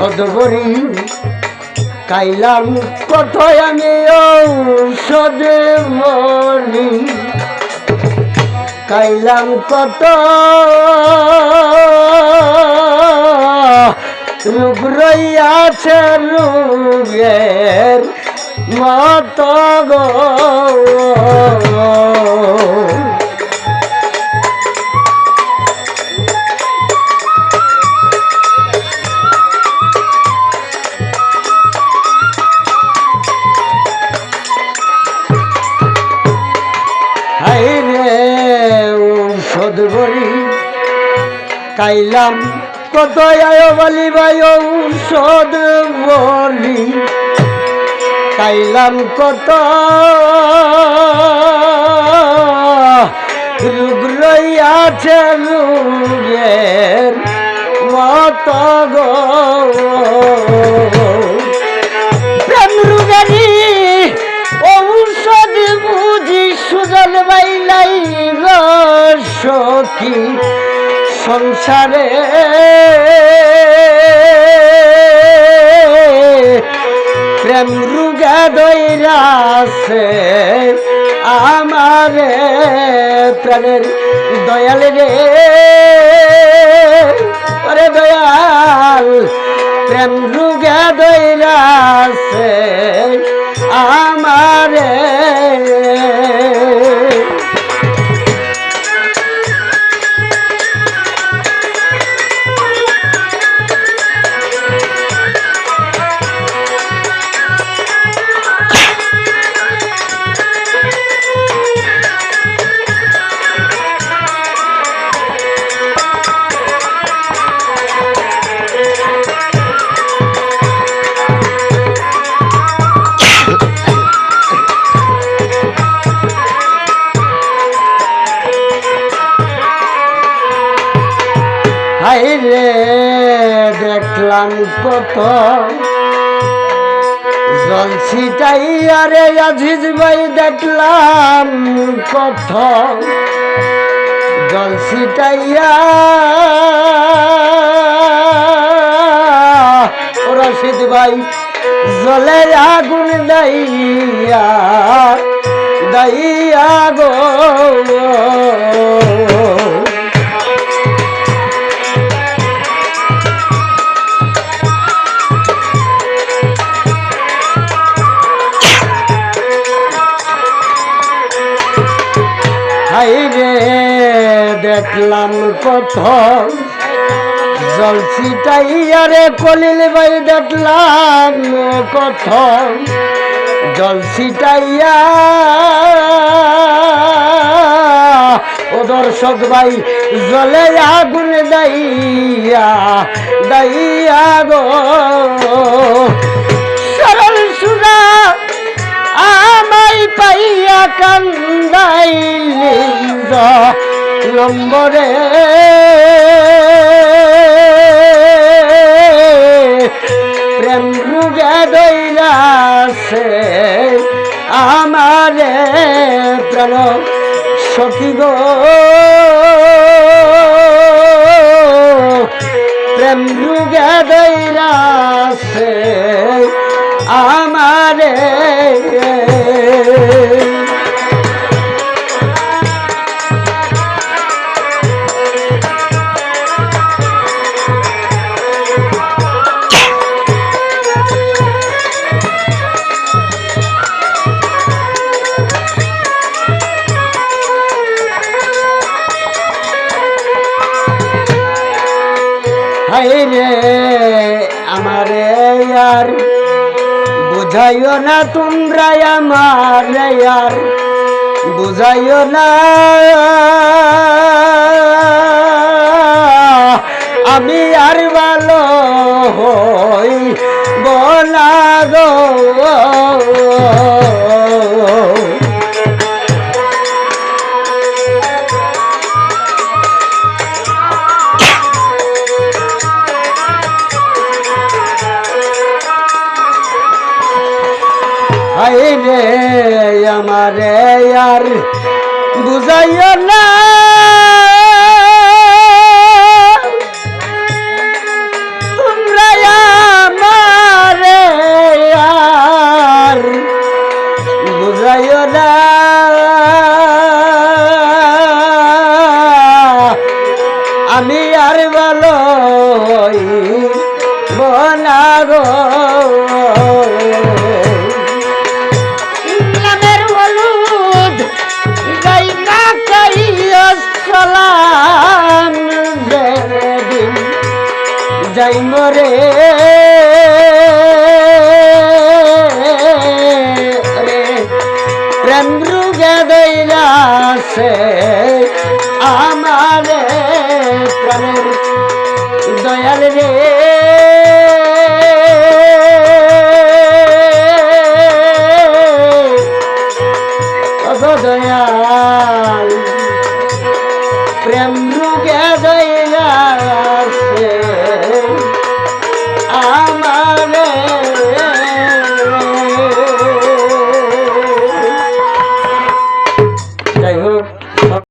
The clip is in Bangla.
করি কাইলাম কত আমি ঔষধ মরি কাইলাম কত রূপ রইয়াছে রূপের মত গো। কাইলাম কত আয় বলি ভাই ঔষধ বলি। কাইলাম কত। রোগ রইয়াছে রোগের মত গো। প্রেম ঔষধ বুঝি সুজন বাইলাই সখী সংসারে। প্রেম রুগা দইরাছে আমারে প্রাণের দয়াল রে। ওরে দয়াল প্রেম রুগা দইরাছে আমারে। হাই রে, দেখলাম কত জল ছিটাই আরে আজিজ ভাই, দেখলাম কত জল ছিটাইয়া ও রশিদ ভাই, জলে আগুন দাইয়া দাইয়া গো। দেখলাম কত জল ছিটাইয়া রে কলিল ভাই দেখলাম কত জল ছিটাইয়া ও দর্শক ভাই, জলে আগুন দাইয়া দাইয়া গো। সরল সুরা আমায় পাইয়া কান্দাইলি নম্বরে প্রেম রুগে দইলাছে আমারে প্রাণ সখী গো। প্রেম রুগে দইলাছে আমারে রে আমারে আর বুঝাইও না তোমরা আমার আর বুঝাইও না। আমি আর ভালো হই বলা গো। রে আমারে আর বুঝাইও প্রেম রুগে দইলাছে আমারে প্রাণের দয়াল রে।